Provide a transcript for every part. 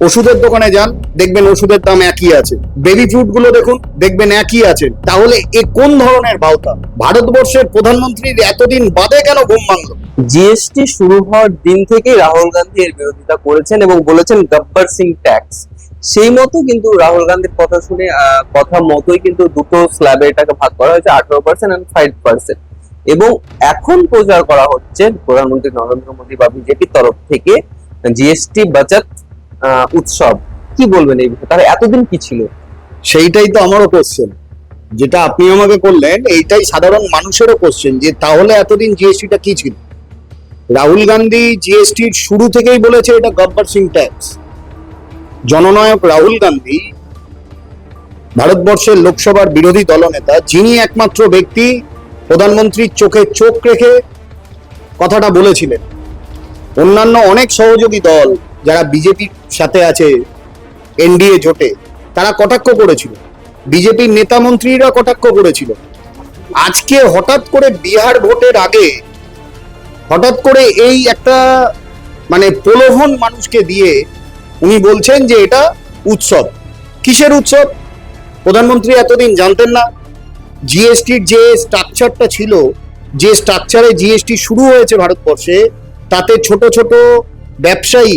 ওষুধের দোকানে যান দেখবেন ওষুধের দাম একই আছে। বেবি ফ্রুটগুলো দেখুন দেখবেন একই আছে। তাহলে এ কোন ধরনের ভাওতা ভারতবর্ষের প্রধানমন্ত্রীর এতদিন বাদে কেন ঘুম ভাঙলো? জিএসটি শুরু হওয়ার দিন থেকেই রাহুল গান্ধী এর বিরোধিতা করেছেন এবং বলেছেন গব্বর সিং ট্যাক্স। সেই মতো কিন্তু রাহুল গান্ধীর কথা শুনে কথা মতোই কিন্তু দুটো স্ল্যাবে এটাকে ভাগ করা হয়েছে আঠারো পার্সেন্ট এন্ড ফাইভ পার্সেন্ট এবং এখন প্রচার করা হচ্ছে প্রধানমন্ত্রী নরেন্দ্র মোদী বা বিজেপির তরফ থেকে জিএসটি আহ, উৎসব। কি বলবেন এই বিষয়ে? তাহলে এতদিন কি ছিল? সেইটাই তো আমারও কোশ্চেন যেটা আপনি আমাকে করলেন, এইটাই সাধারণ মানুষেরও কোশ্চেন যে তাহলে এতদিন জিএসটিটা কি ছিল? রাহুল গান্ধী জিএসটির শুরু থেকেই বলেছে এটা গব্বর সিং ট্যাক্স জননায়ক রাহুল গান্ধী, ভারতবর্ষের লোকসভার বিরোধী দলনেতা, যিনি একমাত্র ব্যক্তি প্রধানমন্ত্রীর চোখে চোখ রেখে কথাটা বলেছিলেন। অন্যান্য অনেক সহযোগী দল যারা বিজেপির সাথে আছে, এনডিএ জোটে, তারা কটাক্ষ করেছিল। বিজেপির নেতা মন্ত্রীরা কটাক্ষ করেছিল। আজকে হঠাৎ করে বিহার ভোটের আগে, হঠাৎ করে এই একটা মানে প্রলোভন মানুষকে দিয়ে উনি বলছেন যে এটা উৎসব। কিসের উৎসব? প্রধানমন্ত্রী এতদিন জানতেন না। জিএসটির যে স্ট্রাকচারটা ছিল, যে স্ট্রাকচারে জিএসটি শুরু হয়েছে ভারতবর্ষে, তাতে ছোট ছোট ব্যবসায়ী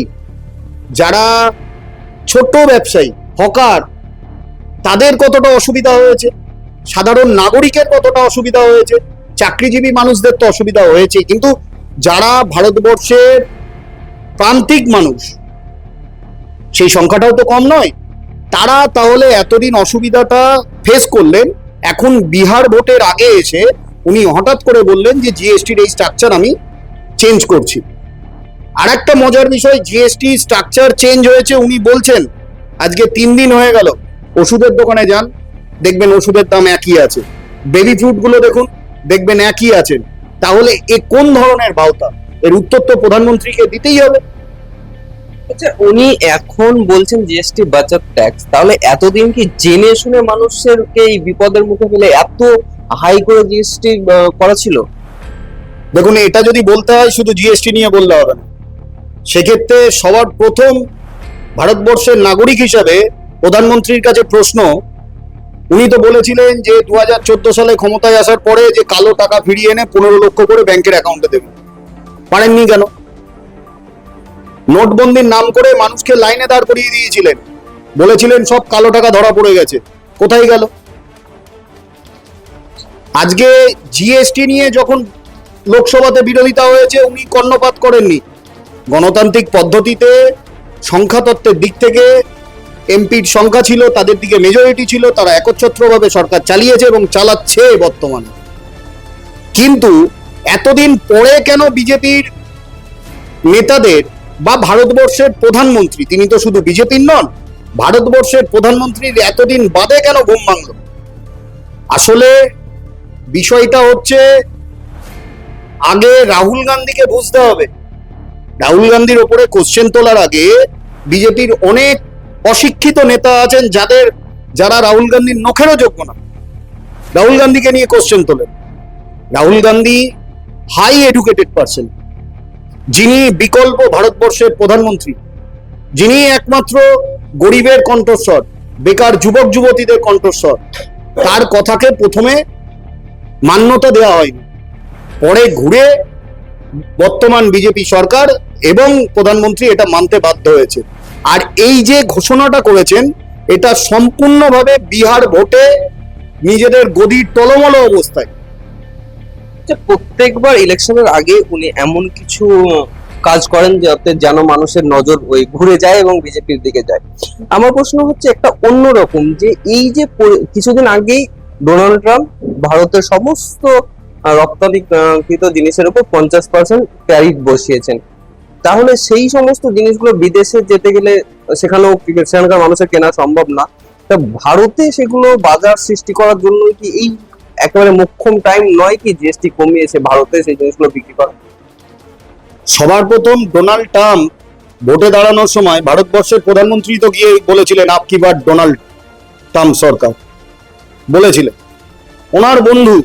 যারা ছোট ব্যবসায়ী, হকার, তাদের কতটা অসুবিধা হয়েছে? সাধারণ নাগরিকের কতটা অসুবিধা হয়েছে? চাকরিজীবী মানুষদের তো অসুবিধা হয়েছে। কিন্তু যারা ভারতবর্ষের প্রান্তিক মানুষ, সেই সংখ্যাটাও তো কম নয়। তারা তাহলে এতদিন অসুবিধাটা ফেস করলেন, এখন বিহার ভোটের আগে এসে উনি হঠাৎ করে বললেন যে জিএসটির এই স্ট্রাকচার আমি চেঞ্জ করছি। আর একটা মজার বিষয় জিএসটি স্ট্রাকচার চেঞ্জ হয়েছে উনি বলছেন আজকে তিন দিন হয়ে গেল ওষুধের দোকানে যান দেখবেন ওষুধের দাম একই আছে। বেবি ফ্রুটগুলো দেখুন দেখবেন একই আছে। তাহলে এ কোন ধরনের বাউতা এর উত্তর তো প্রধানমন্ত্রীকে দিতেই হবে। আচ্ছা উনি এখন বলছেন জিএসটি বাচত ট্যাক্স তাহলে এতদিন কি জেনে শুনে মানুষের এই বিপদের মুখে ফেলে এত হাই করে জিএসটি করা ছিল? দেখুন এটা যদি বলতে হয় শুধু জিএসটি নিয়ে বললে হবে না। সেক্ষেত্রে সবার প্রথম ভারতবর্ষের নাগরিক হিসাবে প্রধানমন্ত্রীর কাছে প্রশ্ন। উনি তো বলেছিলেন যে দু হাজার চোদ্দ সালে ক্ষমতায় আসার পরে যে কালো টাকা ফিরিয়ে এনে পনেরো লক্ষ করে ব্যাংকের অ্যাকাউন্টে দেবে। পারেননি কেন? নোটবন্দির নাম করে মানুষকে লাইনে দাঁড় করিয়ে দিয়েছিলেন। বলেছিলেন সব কালো টাকা ধরা পড়ে গেছে। কোথায় গেল? আজকে জিএসটি নিয়ে যখন লোকসভাতে বিরোধিতা হয়েছে, উনি কর্ণপাত করেননি। গণতান্ত্রিক পদ্ধতিতে সংখ্যাতত্ত্বের দিক থেকে এমপির সংখ্যা ছিল, তাদের দিকে মেজরিটি ছিল, তারা একচ্ছত্রভাবে সরকার চালিয়েছে এবং চালাচ্ছে বর্তমানে। কিন্তু এতদিন পরে কেন বিজেপির নেতাদের বা ভারতবর্ষের প্রধানমন্ত্রী, তিনি তো শুধু বিজেপির নন, ভারতবর্ষের প্রধানমন্ত্রীর এতদিন বাদে কেন ঘুম ভাঙল? আসলে বিষয়টা হচ্ছে, আগে রাহুল গান্ধীকে বুঝতে হবে। রাহুল গান্ধীর ওপরে কোশ্চেন তোলার আগে বিজেপির অনেক অশিক্ষিত নেতা আছেন যাদের, যারা রাহুল গান্ধীর নখেরও যোগ্য না। রাহুল গান্ধীকে নিয়ে কোশ্চেন তোলেন। Rahul Gandhi high educated person যিনি বিকল্প ভারতবর্ষের প্রধানমন্ত্রী। যিনি একমাত্র গরিবের কণ্ঠস্বর, বেকার যুবক যুবতীদের কণ্ঠস্বর। তার কথাকে প্রথমে মান্যতা দেওয়া হয়নি। পরে ঘুরে বর্তমান বিজেপি সরকার এবং প্রধানমন্ত্রী এটা মানতে বাধ্য হয়েছে। আর এই যে ঘোষণাটা করেছেন, এটা সম্পূর্ণভাবে বিহার ভোটে নিজেদের গদির টলমল অবস্থায়। যে প্রত্যেকবার ইলেকশনের আগে উনি এমন কিছু কাজ করেন যাতে যেন মানুষের নজর ওই ঘুরে যায় এবং বিজেপির দিকে যায়। আমার প্রশ্ন হচ্ছে একটা অন্যরকম যে এই যে কিছুদিন আগেই ডোনাল্ড ট্রাম্প ভারতের সমস্ত রপ্তানিকৃত জিনিসের উপর পঞ্চাশ পার্সেন্ট ট্যারিফ বসিয়েছেন। তাহলে সেই সমস্ত জিনিসগুলো বিদেশে যেতে গেলে সেখানেও সেখানকার মানুষের কেনা সম্ভব না। তা ভারতে সেগুলো বাজার সৃষ্টি করার জন্য কি এই একেবারে মোক্ষম টাইম নয় কি জিএসটি কমিয়েছে ভারতে সেই জিনিসগুলো বিক্রি করা? সবার প্রথম ডোনাল্ড ট্রাম্প ভোটে দাঁড়ানোর সময় ভারতবর্ষের প্রধানমন্ত্রী তো গিয়ে বলেছিলেন আপকি বার ডোনাল্ড ট্রাম্প সরকার? বলেছিলেন। ওনার বন্ধু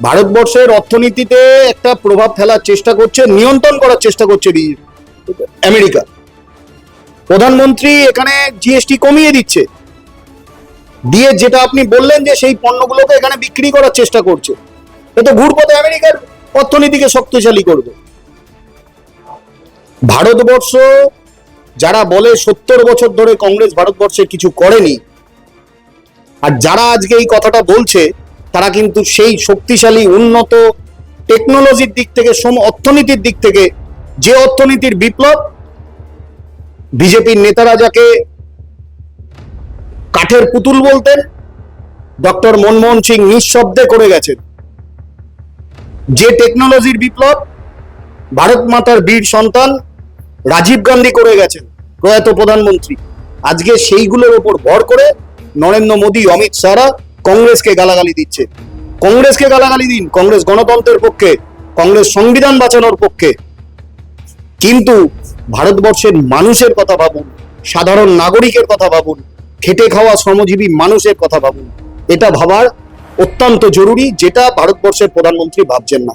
ভারতবর্ষের অর্থনীতিতে একটা প্রভাব ফেলার চেষ্টা করছে, নিয়ন্ত্রণ করার চেষ্টা করছে আমেরিকা। প্রধানমন্ত্রী এখানে জিএসটি কমিয়ে দিচ্ছে। দিয়ে যেটা আপনি বললেন যে সেই পণ্যগুলোকে এখানে বিক্রি করার চেষ্টা করছে, এ তো ঘুরপথে আমেরিকার অর্থনীতিকে শক্তিশালী করবে। ভারতবর্ষ, যারা বলে সত্তর বছর ধরে কংগ্রেস ভারতবর্ষে কিছু করেনি, আর যারা আজকে এই কথাটা বলছে তারা কিন্তু সেই শক্তিশালী, উন্নত টেকনোলজির দিক থেকে, সম অর্থনীতির দিক থেকে যে অর্থনীতির বিপ্লব বিজেপির নেতারা যাকে কাঠের পুতুল বলতেন, ডক্টর মনমোহন সিং নিঃশব্দে করে গেছেন। যে টেকনোলজির বিপ্লব ভারত মাতার বীর সন্তান রাজীব গান্ধী করে গেছেন, প্রয়াত প্রধানমন্ত্রী। আজকে সেইগুলোর উপর ভর করে নরেন্দ্র মোদী, অমিত শাহরা কংগ্রেসকে গালাগালি দিচ্ছে। কংগ্রেসকে গালাগালি দিন, কংগ্রেস গণতন্ত্রের পক্ষে, কংগ্রেস সংবিধান বাঁচানোর পক্ষে। কিন্তু ভারতবর্ষের মানুষের কথা ভাবুন, সাধারণ নাগরিকের কথা ভাবুন, খেটে খাওয়া শ্রমজীবী মানুষের কথা ভাবুন। এটা ভাবার অত্যন্ত জরুরি, যেটা ভারতবর্ষের প্রধানমন্ত্রী ভাবছেন না।